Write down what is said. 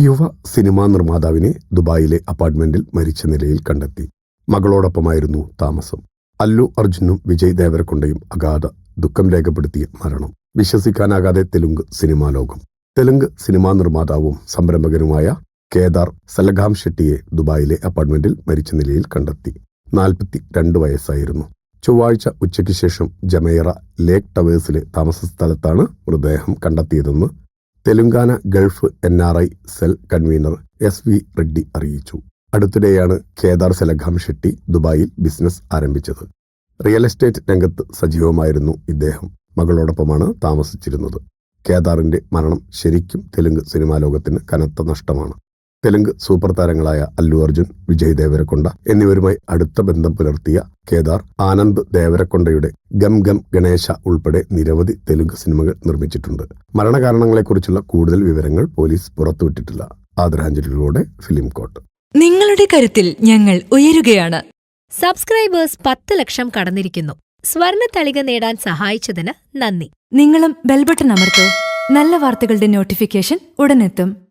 യുവ സിനിമാ നിർമ്മാതാവിനെ ദുബായിലെ അപ്പാർട്ട്മെന്റിൽ മരിച്ച നിലയിൽ കണ്ടെത്തി. മകളോടൊപ്പമായിരുന്നു താമസം. അല്ലു അർജുനും വിജയ് ദേവരക്കൊണ്ടയും അഗാധ ദുഃഖം രേഖപ്പെടുത്തിയ മരണം. വിശ്വസിക്കാനാകാതെ തെലുങ്ക് സിനിമാ ലോകം. തെലുങ്ക് സിനിമാ നിർമ്മാതാവും സംരംഭകനുമായ കേദാർ സലഗാം ഷെട്ടിയെ ദുബായിലെ അപ്പാർട്ട്മെന്റിൽ മരിച്ച നിലയിൽ കണ്ടെത്തി. നാൽപ്പത്തി രണ്ട് വയസ്സായിരുന്നു. ചൊവ്വാഴ്ച ഉച്ചയ്ക്ക് ശേഷം ജമൈറ ലേക്ക് ടവേഴ്സിലെ താമസ സ്ഥലത്താണ് മൃതദേഹം കണ്ടെത്തിയതെന്ന് Telangana Gulf N R I cell convener S V Reddy അറിയിച്ചു. അടുത്തിടെയാണ് കേദാർ സെലഖാം ഷെട്ടി ദുബായിൽ ബിസിനസ് ആരംഭിച്ചത്. റിയൽ എസ്റ്റേറ്റ് രംഗത്ത് സജീവമായിരുന്നു ഇദ്ദേഹം. മകളോടൊപ്പമാണ് താമസിച്ചിരുന്നത്. കേദാറിന്റെ മരണം ശരിക്കും തെലുങ്ക് സിനിമാ ലോകത്തിന് കനത്ത നഷ്ടമാണ്. തെലുങ്ക് സൂപ്പർ താരങ്ങളായ അല്ലു അർജുൻ വിജയ് ദേവരക്കൊണ്ട എന്നിവരുമായി അടുത്ത ബന്ധം പുലർത്തിയ കേദാർ ആനന്ദ് ദേവരക്കൊണ്ടയുടെ ഗം ഗം ഗണേശ ഉൾപ്പെടെ നിരവധി തെലുങ്ക് സിനിമകൾ നിർമ്മിച്ചിട്ടുണ്ട്. മരണകാരണങ്ങളെക്കുറിച്ചുള്ള കൂടുതൽ വിവരങ്ങൾ പോലീസ് പുറത്തുവിട്ടിട്ടില്ല. ആദരാഞ്ജലികളോടെ ഫിലിം കോട്ട് നിങ്ങളുടെ കരുത്തിൽ ഞങ്ങൾ ഉയരുകയാണ്. സബ്സ്ക്രൈബേഴ്സ് പത്ത് ലക്ഷം കടന്നിരിക്കുന്നു. സ്വർണ തളിക നേടാൻ സഹായിച്ചതിന് നന്ദി. നിങ്ങളും ബെൽബട്ടൺ അമർത്തോ. നല്ല വാർത്തകളുടെ നോട്ടിഫിക്കേഷൻ ഉടനെത്തും.